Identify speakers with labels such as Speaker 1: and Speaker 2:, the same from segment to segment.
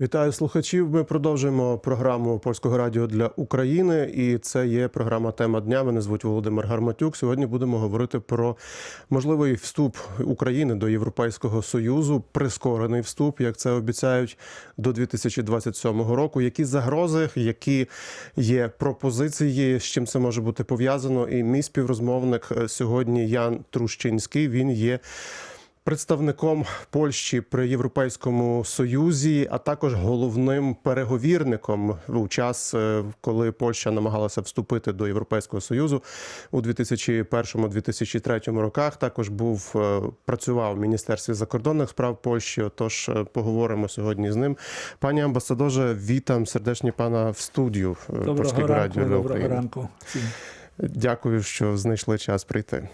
Speaker 1: Вітаю слухачів. Ми продовжуємо програму польського радіо для України, і це є програма Тема дня. Мене звуть Володимир Гарматюк. Сьогодні будемо говорити про можливий вступ України до Європейського союзу, прискорений вступ, як це обіцяють до 2027 року. Які загрози, які є пропозиції, з чим це може бути пов'язано? І мій співрозмовник е, сьогодні Ян Трущинський. Він є представником Польщі при Європейському Союзі, а також головним переговірником у час, е, коли Польща намагалася вступити до Європейського Союзу у 2001-2003 роках. Також був е, працював в міністерстві закордонних справ Польщі. Отож, е, поговоримо сьогодні з ним. Пані амбасадорze, вітам сердечно пана в студію Польського радіо
Speaker 2: доброго ранку.
Speaker 1: Дякую, що знайшли час прийти.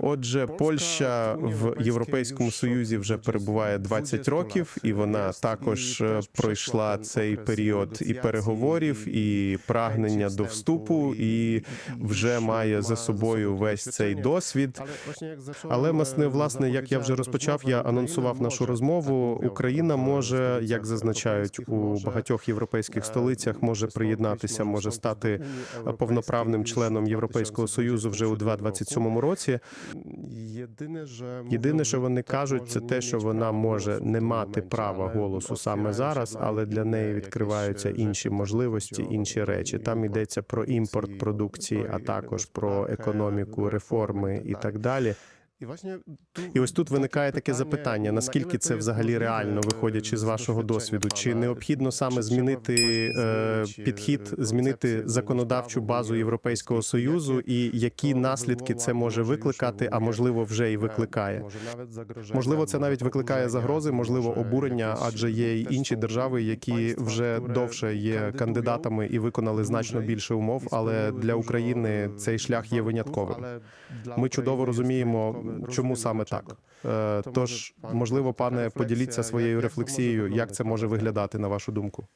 Speaker 1: Отже, Польща в Європейському Союзі вже перебуває 20 років, і вона також е, пройшла цей період і переговорів, і прагнення до вступу, і вже має за собою весь цей досвід. Але власне, власне, як я вже розпочав, я анонсував нашу розмову. Україна може, як зазначають у багатьох європейських столицях, може приєднатися, може стати повноправним членом Європейського союзу вже у 2027 році. Єдине, що вони кажуть, це те, що вона може не мати права голосу саме зараз, але для неї відкриваються інші можливості, інші речі. Там йдеться про імпорт продукції, а також про економіку, реформи і так далі. І ось тут виникає таке запитання: наскільки це взагалі реально, виходячи з вашого досвіду? Чи необхідно саме змінити е, підхід, змінити законодавчу базу Європейського союзу, і які наслідки це може викликати? А можливо, вже і викликає? Можливо, це навіть викликає загрози, можливо, обурення, адже є й інші держави, які вже довше є кандидатами і виконали значно більше умов. Але для України цей шлях є винятковим. Ми чудово розуміємо, чому саме так. Е, Тож, можливо, пане, поділіться своєю рефлексією, як це може виглядати на вашу думку.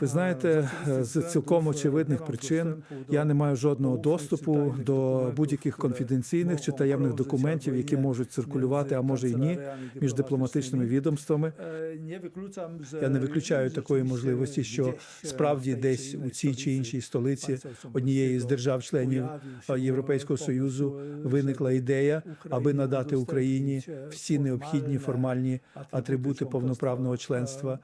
Speaker 2: Ви знаєте, з цілком очевидних причин я не маю жодного доступу до будь-яких конфіденційних чи таємних документів, які можуть циркулювати, а може й ні, між дипломатичними відомствами. Я не виключаю такої можливості, що справді десь у цій чи іншій столиці однієї з держав-членів Європейського союзу виникла ідея, аби надати Україні всі необхідні формальні атрибути повноправного членства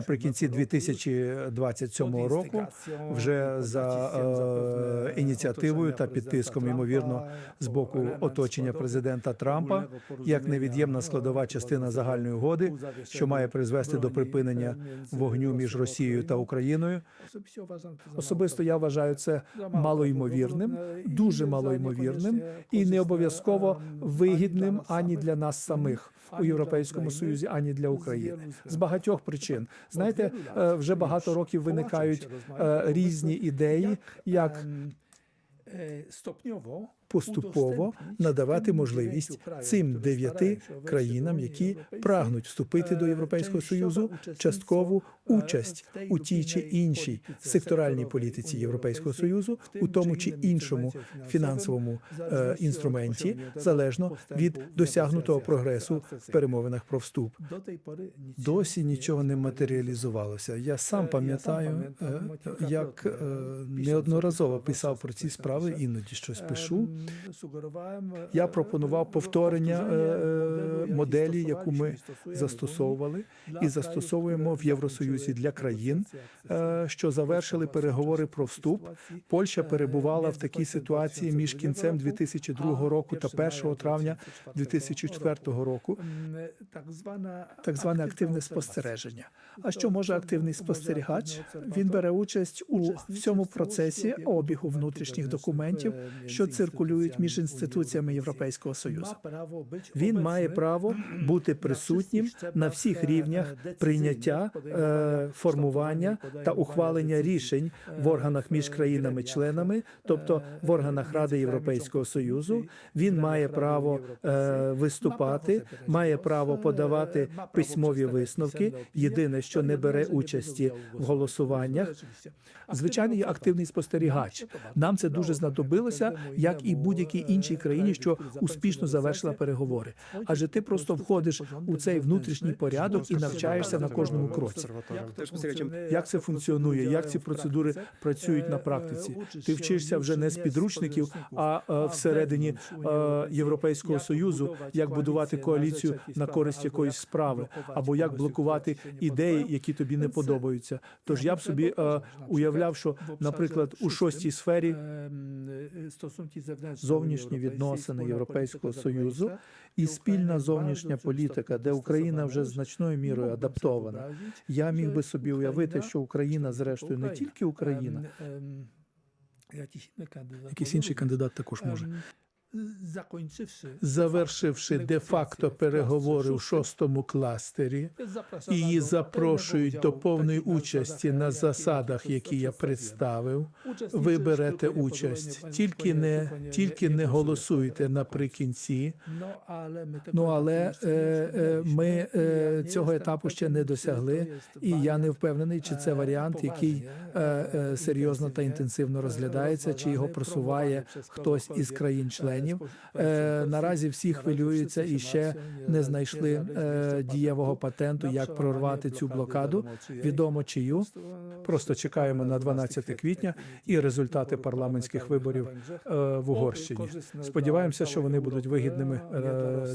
Speaker 2: наприкінці 2027 року. Вже за е, ініціативою та під тиском, ймовірно, з боку оточення президента Трампа, як невід'ємна складова частина загальної угоди, що має призвести до припинення вогню між Росією та Україною. Особисто я вважаю це малоймовірним, дуже малоймовірним і не обов'язково вигідним ані для нас самих у Європейському Союзі, ані для України з багатьох причин. Знаєте, е, вже багато років виникають е, різні ідеї, як стопньово поступово надавати можливість цим дев'яти країнам, які прагнуть вступити до Європейського союзу, часткову участь у тій чи іншій секторальній політиці Європейського союзу, у тому чи іншому фінансовому е, інструменті, залежно від досягнутого прогресу в перемовинах про вступ. Досі нічого не матеріалізувалося. Я сам пам'ятаю, е, як е, неодноразово писав про ці справи, іноді щось пишу. Я пропонував повторення е, е, моделі, яку ми застосовували і застосовуємо в Євросоюзі для країн, е, що завершили переговори про вступ. Польща перебувала в такій ситуації між кінцем 2002 року та 1 травня 2004 року. так зване активне спостереження. А що може активний спостерігач? Він бере участь у всьому процесі обігу внутрішніх документів, що циркулюють між інституціями Європейського союзу. Він має право бути присутнім на всіх рівнях прийняття, е, формування та ухвалення рішень в органах між країнами-членами, тобто в органах Ради Європейського союзу. Він має право е, виступати, має право подавати письмові висновки. Єдине, що не бере участі в голосуваннях. Звичайно, є активний спостерігач. Нам це дуже знадобилося, як і будь-якій іншій країні, що успішно завершила переговори. Адже ти просто входиш у цей внутрішній порядок і навчаєшся на кожному кроці. Як це функціонує? Як ці процедури працюють на практиці? Ти вчишся вже не з підручників, а е, всередині е, Європейського союзу, як будувати коаліцію на користь якоїсь справи, або як блокувати ідеї, які тобі не подобаються. Тож я б собі е, уявляв, що, наприклад, у шостій сфері зовнішні відносини Європейського союзу і спільна зовнішня політика, де Україна вже значною мірою адаптована. Я міг би собі уявити, що Україна, зрештою, не тільки Україна, якийсь інший кандидат також може. Завершивши де-факто переговори у шостому кластері, її запрошують до повної участі на засадах, які я представив. Ви берете участь, тільки не тільки не голосуйте наприкінці. Ну але е, е, ми е, цього етапу ще не досягли, і я не впевнений, чи це варіант, який е, е, серйозно та інтенсивно розглядається, чи його просуває хтось із країн-членів. Е, наразі всі хвилюються і ще не знайшли е, дієвого патенту, як прорвати цю блокаду. Відомо чию. Просто чекаємо на 12 квітня і результати парламентських виборів е, в Угорщині. Сподіваємося, що вони будуть вигідними е,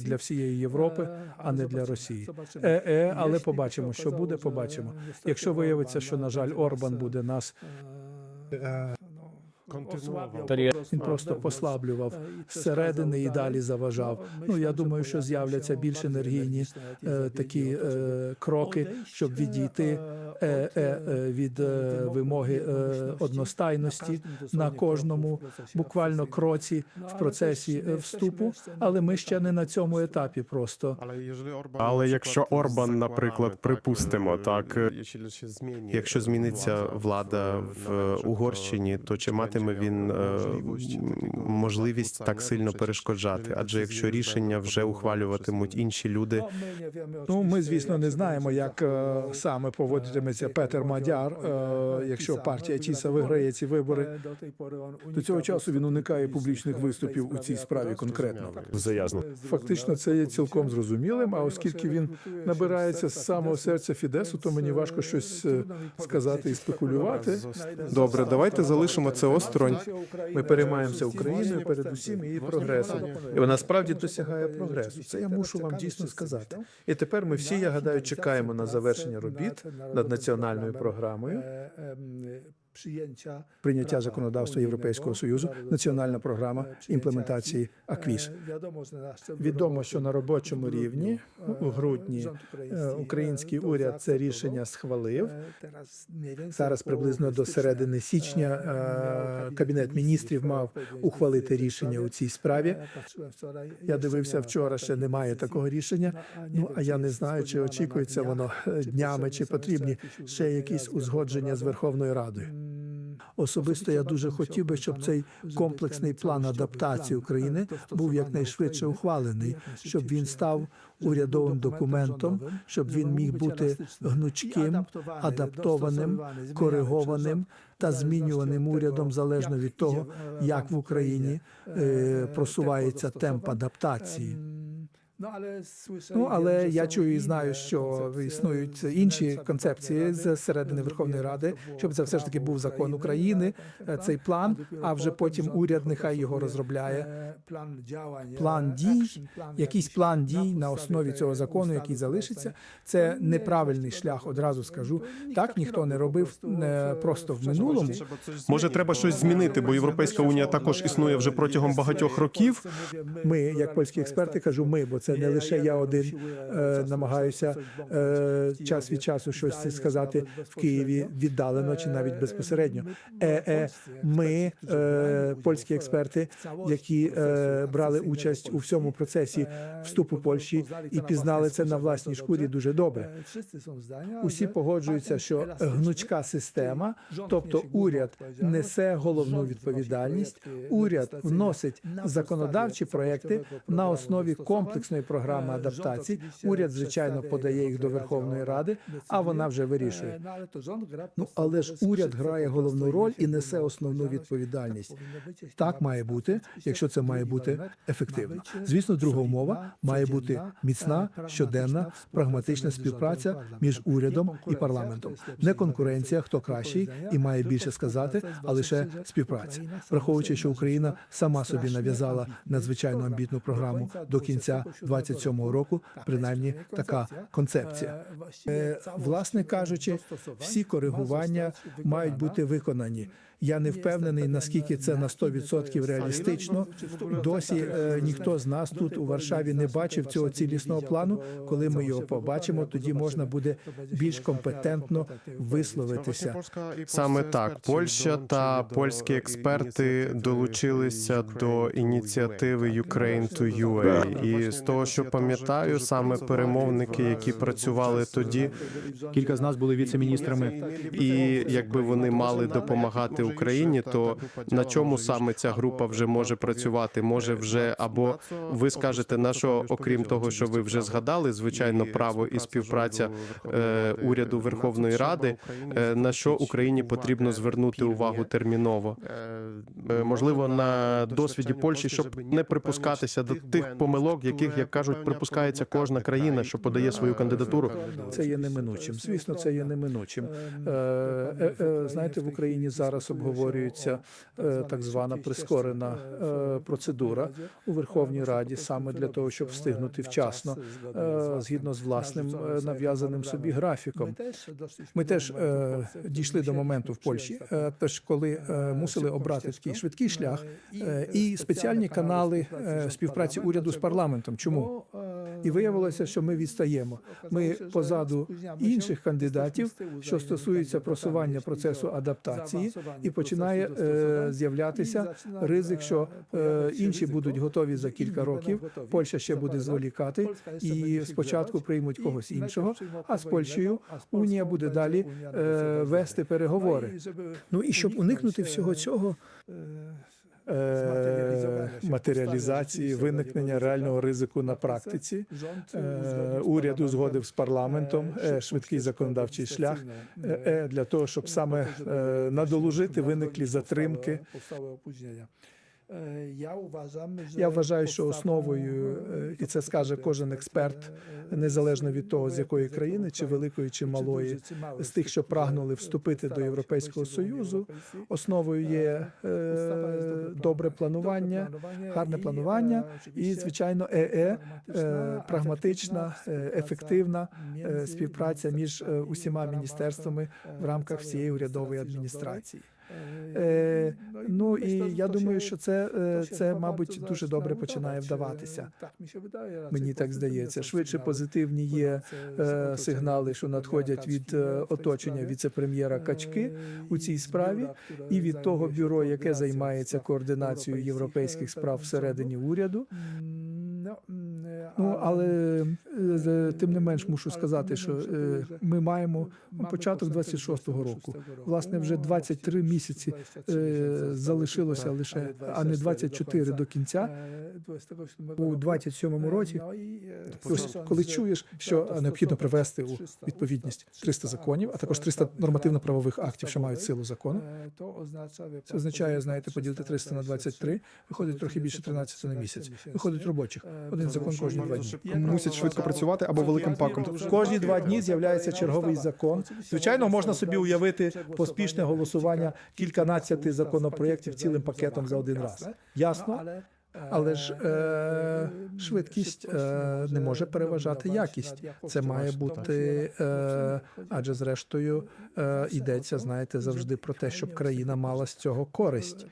Speaker 2: для всієї Європи, а не для Росії. Е, е, але побачимо, що буде. Побачимо. Якщо виявиться, що на жаль, Орбан буде нас він просто послаблював зсередини і далі заважав. Ну я думаю, що з'являться більш енергійні е, такі е, кроки, щоб відійти е, е, е, від е, вимоги е, одностайності на кожному буквально кроці в процесі е, вступу. Але ми ще не на цьому етапі. Просто
Speaker 1: Але якщо Орбан, наприклад, припустимо, так якщо зміниться влада в Угорщині, то чи матиме він е, можливість так сильно перешкоджати? Адже якщо рішення вже ухвалюватимуть інші люди,
Speaker 2: Ну, ми, звісно, не знаємо, як е, саме поводитиметься Петер Мадяр, е, якщо партія Тіса виграє ці вибори. До цього часу він уникає публічних виступів у цій справі конкретно.
Speaker 1: заязно.
Speaker 2: Фактично, це є цілком зрозумілим. А оскільки він набирається з самого серця Фідесу, то мені важко щось е, сказати і спекулювати.
Speaker 1: Добре, давайте залишимо це осторонь.
Speaker 2: Ми переймаємося Україною, передусім її прогресом. І вона справді досягає прогресу. Це я мушу вам дійсно сказати. І тепер ми всі, я гадаю, чекаємо на завершення робіт над національною програмою. Прийняття законодавства Європейського союзу, національна програма імплементації АКВІС. Відомо, що на робочому рівні у грудні український уряд це рішення схвалив. Зараз приблизно до середини січня кабінет міністрів мав ухвалити рішення у цій справі. Я дивився вчора, ще немає такого рішення. Ну а я не знаю, чи очікується воно днями, чи потрібні ще якісь узгодження з Верховною Радою. Особисто я дуже хотів би, щоб цей комплексний план адаптації України був якнайшвидше ухвалений, щоб він став урядовим документом, щоб він міг бути гнучким, адаптованим, коригованим та змінюваним урядом залежно від того, як в Україні е, просувається темп адаптації. Ну, але я чую і знаю, що існують інші концепції з середини Верховної Ради, щоб це все ж таки був закон України, е, цей план. А вже потім уряд нехай його розробляє. План дій, якийсь план дій на основі цього закону, який залишиться. Це неправильний шлях. Одразу скажу. Так ніхто не робив е, просто в минулому.
Speaker 1: Може, треба щось змінити, бо Європейська унія також існує вже протягом багатьох років.
Speaker 2: Ми, як польські експерти, кажу ми, бо це не лише я один е, намагаюся е, час від часу щось сказати в Києві віддалено чи навіть безпосередньо. Е, е, ми, польські експерти, які брали участь у всьому процесі вступу Польщі і пізнали це на власній шкурі дуже добре. Усі погоджуються, що гнучка система, тобто уряд несе головну відповідальність. Уряд вносить законодавчі проекти на основі комплексної прагматичної програми адаптації. Уряд, звичайно, подає їх до Верховної Ради, а вона вже вирішує. Ну але ж уряд грає головну роль і несе основну відповідальність. Так має бути, якщо це має бути ефективно. Звісно, друга умова має бути міцна, щоденна, прагматична співпраця між урядом і парламентом. Не конкуренція, хто кращий і має більше сказати, а лише співпраця, враховуючи, що Україна сама собі нав'язала надзвичайно амбітну програму до кінця 27-го року, принаймні така концепція. Е, Власне кажучи, всі коригування мають бути виконані. Я не впевнений, наскільки це на 100% реалістично. Досі е, ніхто з нас тут у Варшаві не бачив цього цілісного плану. Коли ми його побачимо, тоді можна буде більш компетентно висловитися.
Speaker 1: Саме так, Польща та польські експерти долучилися до ініціативи Ukraine to UA. І з того, що пам'ятаю, саме перемовники, які працювали тоді,
Speaker 3: Кілька з нас були віце-міністрами.
Speaker 1: і якби вони мали допомагати Україні, то на чому саме ця група вже може працювати? Може вже або ви скажете на що, окрім того, що ви вже згадали, звичайно, право і співпраця е, уряду Верховної Ради, е, на що Україні потрібно звернути увагу терміново? Е, можливо, на досвіді Польщі, щоб не припускатися до тих помилок, яких як кажуть, припускається кожна країна, що подає свою кандидатуру.
Speaker 2: Це є неминучим. Звісно, це є неминучим. Е, е, е, Знаєте, в Україні зараз обговорюється е, так звана прискорена е, процедура у Верховній Раді саме для того, щоб встигнути вчасно, е, згідно з власним е, нав'язаним собі графіком. Ми теж е, дійшли до моменту в Польщі, е, теж коли е, мусили обрати такий швидкий шлях е, і спеціальні канали е, співпраці уряду з парламентом. Чому? І виявилося, що ми відстаємо. Ми позаду інших кандидатів, що стосується просування процесу адаптації, і починає е, з'являтися ризик, що е, інші будуть готові за кілька років. Польща ще буде зволікати, і спочатку приймуть когось іншого. А з Польщею Унія буде далі е, вести переговори. Ну і щоб уникнути всього цього. Е, Матеріалізації виникнення реального ризику на практиці. Е, уряд узгодив з парламентом е, швидкий законодавчий шлях. для того, щоб саме надолужити виниклі затримки. Я вважаю, що основою, е, і це скаже кожен експерт, незалежно від того, з якої країни, чи великої, чи малої, з тих, що прагнули вступити до Європейського союзу, основою є е, добре планування, гарне планування і, звичайно, ЕЕ, е, прагматична, е, ефективна е, співпраця між е, усіма міністерствами в рамках всієї урядової адміністрації. Е, ну і я думаю, що це, е, це, мабуть, дуже добре починає вдаватися. Мені так здається. Швидше позитивні є е, сигнали, що надходять від е, оточення віце-прем'єра Качки у цій справі, і від того бюро, яке займається координацією європейських справ всередині уряду. Ну але е, тим не менш мушу сказати, що е, ми маємо початок 26-го року. Власне, вже 23 місяці е, залишилося лише, а не 24 до кінця. У 27-му році, ось коли чуєш, що необхідно привести у відповідність 300 законів, а також 300 нормативно-правових актів, що мають силу закону. Це означає, знаєте, поділити 300 на 23, виходить трохи більше 13 на місяць. Виходить робочих. Один закон кожні два дні.
Speaker 3: Мусять швидко працювати або великим паком.
Speaker 2: Кожні два дні з'являється черговий закон. Звичайно, можна собі уявити поспішне голосування кільканадцяти законопроєктів цілим пакетом за один раз. Ясно? Але ж е, швидкість е, не може переважати якість. Це має бути, е, адже зрештою е, йдеться, знаєте, завжди про те, щоб країна мала з цього користь.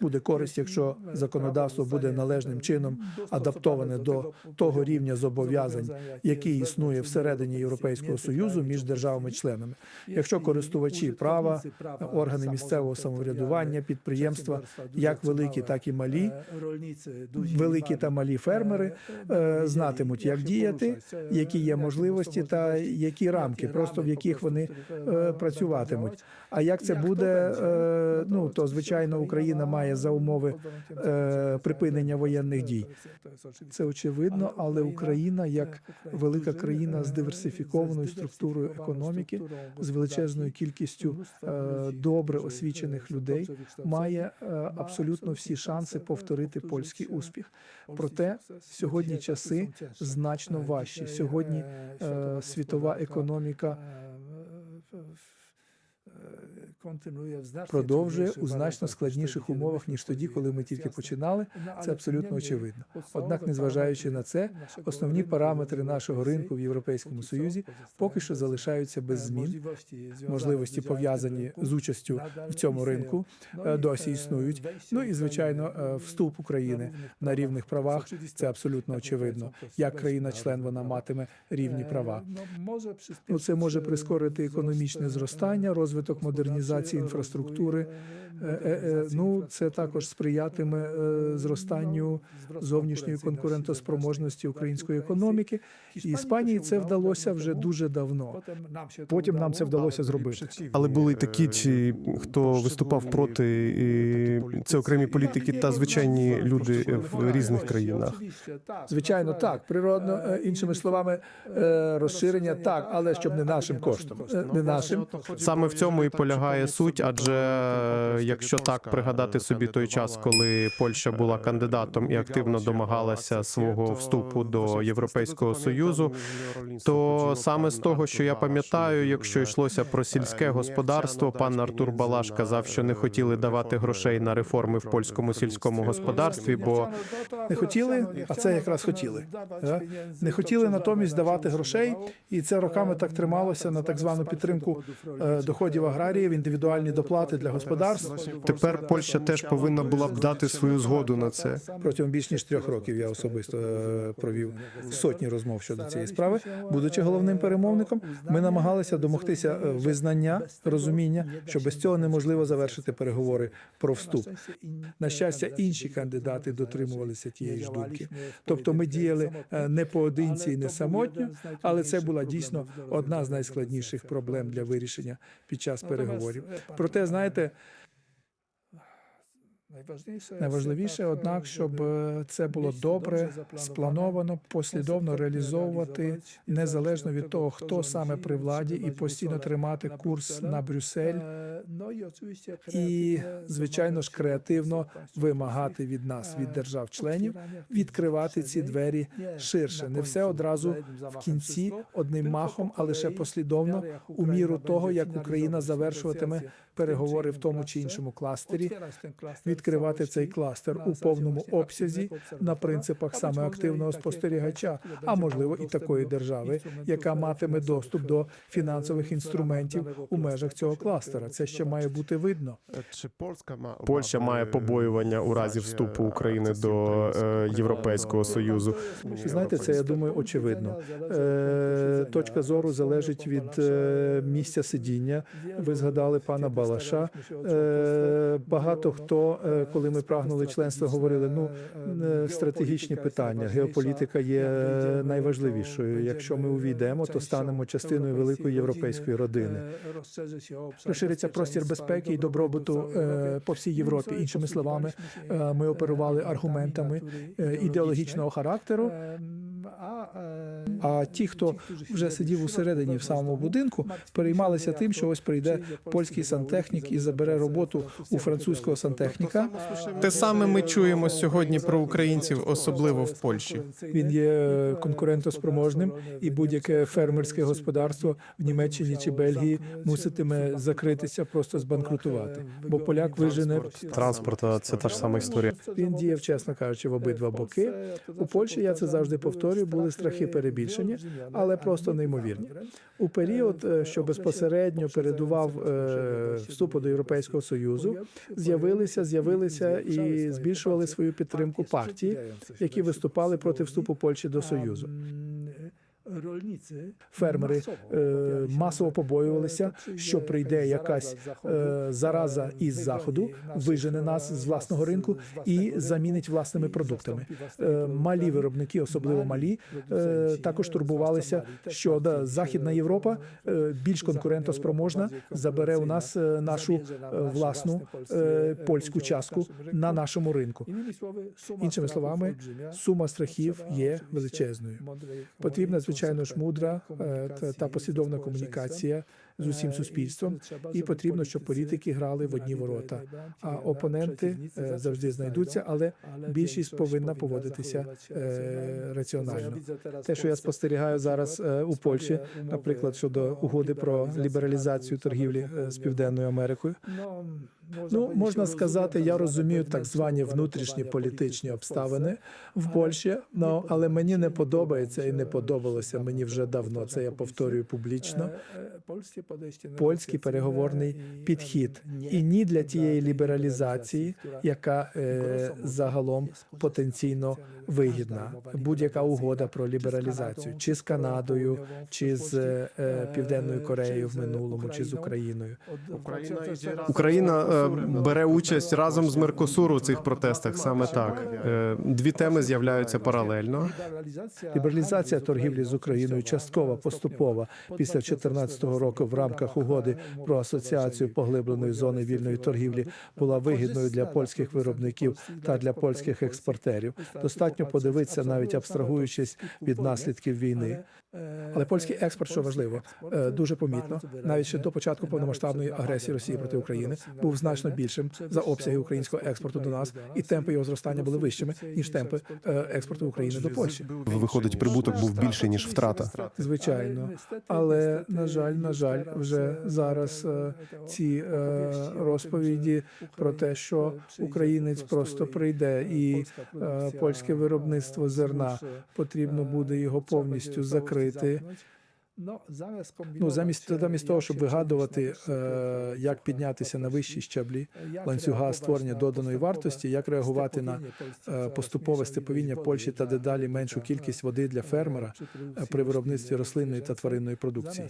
Speaker 2: Буде користь, якщо законодавство буде належним чином адаптоване до того рівня зобов'язань, який існує всередині Європейського союзу між державами-членами. Якщо користувачі права, органи місцевого самоврядування, підприємства, як великі, так і малі, аграрії, великі та малі фермери е, знатимуть, як діяти, які є можливості та які рамки, просто в яких вони е, працюватимуть. А як це буде? е, Ну то звичайно, Україна має за умови е, припинення воєнних дій. Це очевидно, але Україна, як велика країна з диверсифікованою структурою економіки, з величезною кількістю е, добре освічених людей, має е, абсолютно всі шанси повторити польський успіх. Проте сьогодні часи значно важчі. Сьогодні е, світова економіка продовжує у значно складніших умовах ніж тоді, коли ми тільки починали. Це абсолютно очевидно. Однак, незважаючи на це, основні параметри нашого ринку в Європейському Союзі поки що залишаються без змін. Можливості пов'язані з участю в цьому ринку е, досі існують. Ну і звичайно, е, вступ України на рівних правах це абсолютно очевидно. Як країна-член вона матиме рівні права. Ну, це може прискорити економічне зростання, розвиток модернізації інфраструктури. Е, е, е, Ну, це також сприятиме зростанню зовнішньої конкурентоспроможності української економіки. І Іспанії це вдалося вже дуже давно.
Speaker 3: Потім нам це вдалося зробити.
Speaker 4: Але були такі, чи хто виступав проти і це окремі політики та звичайні люди в різних країнах.
Speaker 2: Звичайно, так. Природно, іншими словами, розширення так, але щоб не нашим коштом, не нашим.
Speaker 1: Саме в цьому і полягає суть, адже е, якщо так пригадати собі той час, коли Польща була кандидатом і активно домагалася свого вступу до Європейського союзу, то саме з того, що я пам'ятаю, якщо йшлося про сільське господарство, пан Артур Балаш казав, що не хотіли давати грошей на реформи в польському сільському господарстві, бо
Speaker 2: Не хотіли, а це якраз хотіли. е? Не хотіли натомість давати грошей, і це роками так трималося на так звану підтримку е, доходів аграріїв, індивідуальні доплати для господарств.
Speaker 4: Тепер Польща теж повинна була б дати свою згоду на це.
Speaker 2: Протягом більш ніж трьох років я особисто е, провів сотні розмов щодо цієї справи. Будучи головним перемовником, ми намагалися домогтися е, визнання, розуміння, що без цього неможливо завершити переговори про вступ. На щастя, інші кандидати дотримувалися тієї ж думки. Тобто, ми діяли е, не поодинці і не самотньо, але це була дійсно одна з найскладніших проблем для вирішення під час переговорів. Проте, знаєте, Найважливіше, однак, щоб е, це було добре сплановано, послідовно реалізовувати незалежно від того, хто саме при владі, і постійно тримати курс на Брюссель, і звичайно ж креативно вимагати від нас, від держав-членів, відкривати ці двері ширше, не все одразу в кінці одним махом, а лише послідовно у міру того, як Україна завершуватиме переговори в тому чи іншому кластері, відкривати цей кластер у повному обсязі на принципах саме активного спостерігача, а можливо і такої держави, яка матиме доступ до фінансових інструментів у межах цього кластера. Це ще має бути видно.
Speaker 1: Чи Польща має побоювання у разі вступу України до е, Європейського союзу?
Speaker 2: Знаєте, це я думаю очевидно. Е, точка зору залежить від е, місця сидіння. Ви згадали пана Балаша. Е, багато хто, е, коли ми прагнули членства, говорили: ну е, стратегічні питання, геополітика є найважливішою. Якщо ми увійдемо, то станемо частиною великої європейської родини. Розшириться простір безпеки і добробуту е, по всій Європі. Іншими словами, е, ми оперували аргументами е, ідеологічного характеру. А ті, хто вже сидів усередині в самому будинку, переймалися тим, що ось прийде польський сантехнік і забере роботу у французького сантехніка.
Speaker 4: Те саме ми чуємо сьогодні про українців, особливо в Польщі.
Speaker 2: Він є конкурентоспроможним, і будь-яке фермерське господарство в Німеччині чи Бельгії муситиме закритися, просто збанкрутувати. Бо поляк вижене
Speaker 4: Транспорт це та ж сама історія.
Speaker 2: Він діяв, чесно кажучи, в обидва боки. У Польщі я це завжди повторюю. Були страхи перебільшені, але просто неймовірні. У період, е, що безпосередньо передував е, вступу до Європейського союзу, з'явилися, з'явилися і збільшували свою підтримку партії, які виступали проти вступу Польщі до союзу. Фермери е, масово побоювалися, що прийде якась е, зараза із заходу, вижене нас з власного ринку і замінить власними продуктами. Е, Малі виробники, особливо малі, е, також турбувалися, що да, Західна Європа е, більш конкурентоспроможна, забере у нас е, нашу е, власну е, польську частку на нашому ринку.
Speaker 3: Іншими словами,
Speaker 2: Сума страхів є величезною. Потрібна звичайно ж мудра е, та- послідовна комунікація з усім суспільством, і потрібно, щоб політики грали в одні ворота. А опоненти е, завжди знайдуться, але більшість повинна поводитися е, раціонально. Те, що я спостерігаю зараз е, у Польщі, наприклад, щодо угоди про лібералізацію торгівлі е, з південною Америкою, Ну, можна сказати, я розумію так звані внутрішні політичні обставини в Польщі. Ну але мені не подобається і не подобалося мені вже давно. Це я повторюю публічно. Польський переговорний підхід і ні для тієї лібералізації, яка е, загалом потенційно вигідна. Будь-яка угода про лібералізацію, чи з Канадою, чи з е, Південною Кореєю в минулому, чи з Україною.
Speaker 4: Україна е, бере участь разом з Меркосур у цих протестах. Саме так Е, дві теми з'являються паралельно.
Speaker 2: Лібералізація торгівлі з Україною часткова, поступова після 2014 року в рамках угоди про асоціацію поглибленої зони вільної торгівлі була вигідною для польських виробників та для польських експортерів. Достатньо подивитися, навіть абстрагуючись від наслідків війни. Але польський експорт, що важливо, е, дуже помітно, навіть ще до початку повномасштабної агресії Росії проти України, був значно більшим за обсяги українського експорту до нас, і темпи його зростання були вищими ніж темпи е, експорту України до Польщі.
Speaker 4: Виходить, прибуток був більший ніж втрата.
Speaker 2: Звичайно, але на жаль, на жаль, вже зараз е, ці е, розповіді про те, що українець просто прийде і е, польське виробництво зерна потрібно буде його повністю закрити. Ну замість замість того, щоб вигадувати, е, як піднятися на вищі щаблі ланцюга створення доданої вартості, як реагувати на е, поступове степовіння Польщі та дедалі меншу кількість води для фермера е, при виробництві рослинної та тваринної продукції.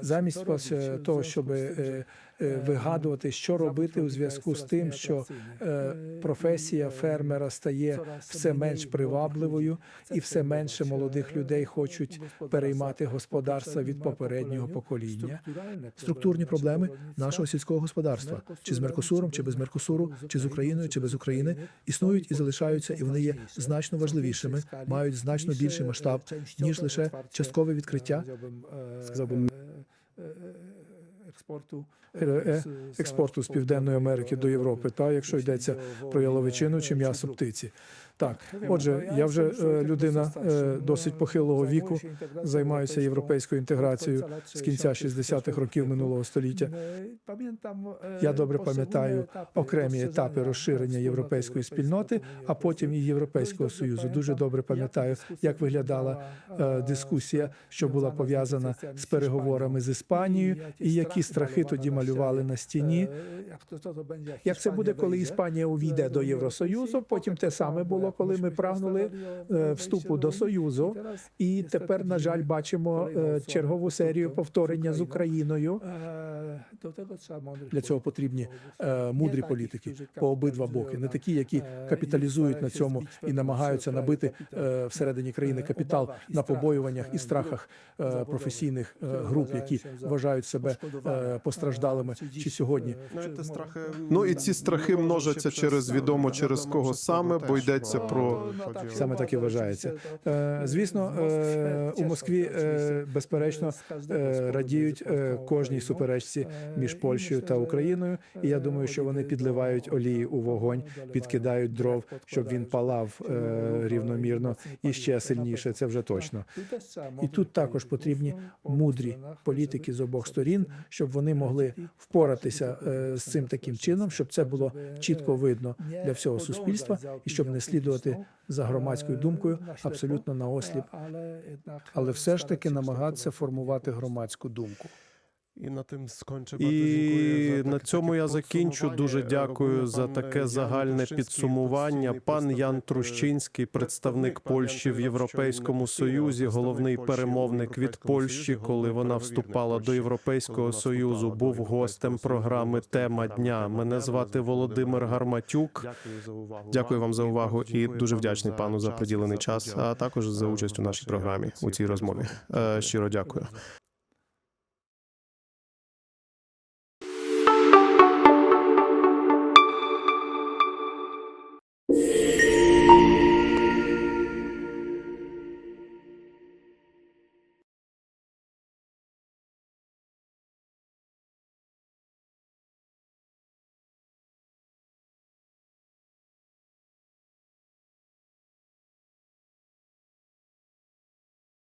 Speaker 2: Замість е, того, щоб е, е, вигадувати, що робити у зв'язку з тим, що е, професія фермера стає все менш привабливою, і все менше молодих людей хочуть переймати господарства від попереднього покоління. Структурні проблеми нашого сільського господарства, чи з Меркосуром, чи без Меркосуру, чи з Україною, чи без України, існують і залишаються, і вони є значно важливішими, мають значно більший масштаб ніж лише часткове відкриття. сказав би, експорту е, експорту з південної Америки до Європи, та якщо йдеться про яловичину чи м'ясо птиці. Так, отже, я вже е, людина е, досить похилого віку, займаюся європейською інтеграцією з кінця 60-х років минулого століття. Я добре пам'ятаю окремі етапи розширення європейської спільноти, а потім і Європейського союзу. Дуже добре пам'ятаю, як виглядала е, дискусія, що була пов'язана з переговорами з Іспанією, і які страхи тоді малювали на стіні. Як це буде, коли Іспанія увійде до Євросоюзу? Потім те саме було, коли ми прагнули е, вступу до Союзу. І тепер, на жаль, бачимо е, чергову серію повторення з Україною. Для цього потрібні е, мудрі політики по обидва боки, не такі, які капіталізують на цьому і намагаються набити всередині країни капітал на побоюваннях і страхах професійних груп, які вважають себе постраждалими чи сьогодні.
Speaker 4: Ну і ці страхи множаться через відомо через кого саме, бо йдеться про
Speaker 2: Саме так і вважається. Е, Звісно, е, у Москві е, безперечно е, радіють е, кожній суперечці між Польщею та Україною. І я думаю, що вони підливають олії у вогонь, підкидають дров, щоб він палав е, рівномірно і ще сильніше. Це вже точно. І тут також потрібні мудрі політики з обох сторін, щоб вони могли впоратися е, з цим таким чином, щоб це було чітко видно для всього суспільства, і щоб не слідувати за громадською думкою абсолютно наосліп, але все ж таки намагатися формувати громадську думку.
Speaker 4: І на тим сконче
Speaker 1: І на цьому я закінчу. Дуже дякую за таке загальне підсумування. Пан Ян Трущинський, представник Польщі в Європейському Союзі, головний перемовник від Польщі, коли вона вступала до Європейського союзу, був гостем програми Тема дня. Мене звати Володимир Гарматюк. Дякую вам за увагу і дуже вдячний пану за приділений час, а також за участь у нашій програмі у цій розмові. Е, Щиро дякую.